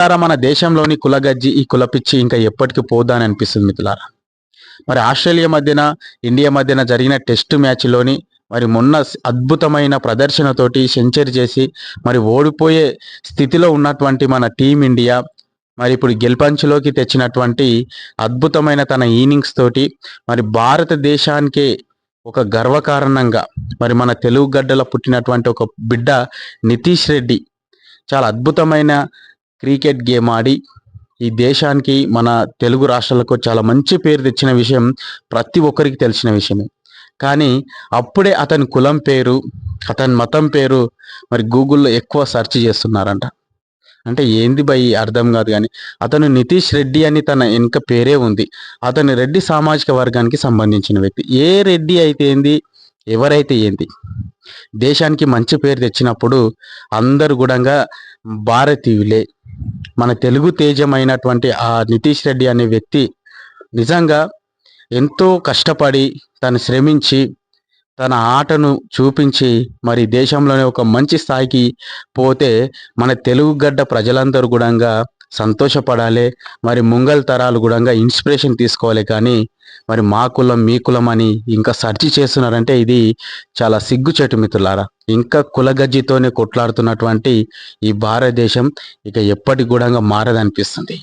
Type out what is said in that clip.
మిత్రులారా, మన దేశంలోని కులగజ్జి ఈ కులపిచ్చి ఇంకా ఎప్పటికి పోదాని అనిపిస్తుంది మిత్రులారా. మరి ఆస్ట్రేలియా మధ్యన ఇండియా మధ్యన జరిగిన టెస్ట్ మ్యాచ్లోని మరి మొన్న అద్భుతమైన ప్రదర్శనతోటి సెంచరీ చేసి మరి ఓడిపోయే స్థితిలో ఉన్నటువంటి మన టీమిండియా మరి ఇప్పుడు గెలుపంచులోకి తెచ్చినటువంటి అద్భుతమైన తన ఇన్నింగ్స్ తోటి మరి భారతదేశానికే ఒక గర్వకారణంగా మరి మన తెలుగు గడ్డలో పుట్టినటువంటి ఒక బిడ్డ నితీష్ రెడ్డి చాలా అద్భుతమైన క్రికెట్ గేమ్ ఆడి ఈ దేశానికి మన తెలుగు రాష్ట్రాలకు చాలా మంచి పేరు తెచ్చిన విషయం ప్రతి ఒక్కరికి తెలిసిన విషయమే. కానీ అప్పుడే అతని కులం పేరు అతని మతం పేరు మరి గూగుల్లో ఎక్కువ సెర్చ్ చేస్తున్నారంట. అంటే ఏంది బై అర్థం కాదు కానీ అతను నితీష్ రెడ్డి అని తన వెనుక పేరే ఉంది. అతను రెడ్డి సామాజిక వర్గానికి సంబంధించిన వ్యక్తి. ఏ రెడ్డి అయితే ఏంది ఎవరైతే ఏంది దేశానికి మంచి పేరు తెచ్చినప్పుడు అందరు కూడా భారతీయులే. మన తెలుగు తేజమైనటువంటి ఆ నితీష్ రెడ్డి అనే వ్యక్తి నిజంగా ఎంతో కష్టపడి తను శ్రమించి తన ఆటను చూపించి మరి దేశంలోనే ఒక మంచి స్థాయికి పోతే మన తెలుగు గడ్డ ప్రజలందరూ కూడా సంతోషపడాలి. మరి ముంగల్ తరాలు కూడా ఇన్స్పిరేషన్ తీసుకోవాలి కానీ మరి మా కులం మీ కులం అని ఇంకా సర్చి చేస్తున్నారంటే ఇది చాలా సిగ్గుచేటు మిత్రులారా. ఇంకా కులగజ్జితోనే కొట్లాడుతున్నటువంటి ఈ భారతదేశం ఇక ఎప్పటికి కూడా మారదనిపిస్తుంది.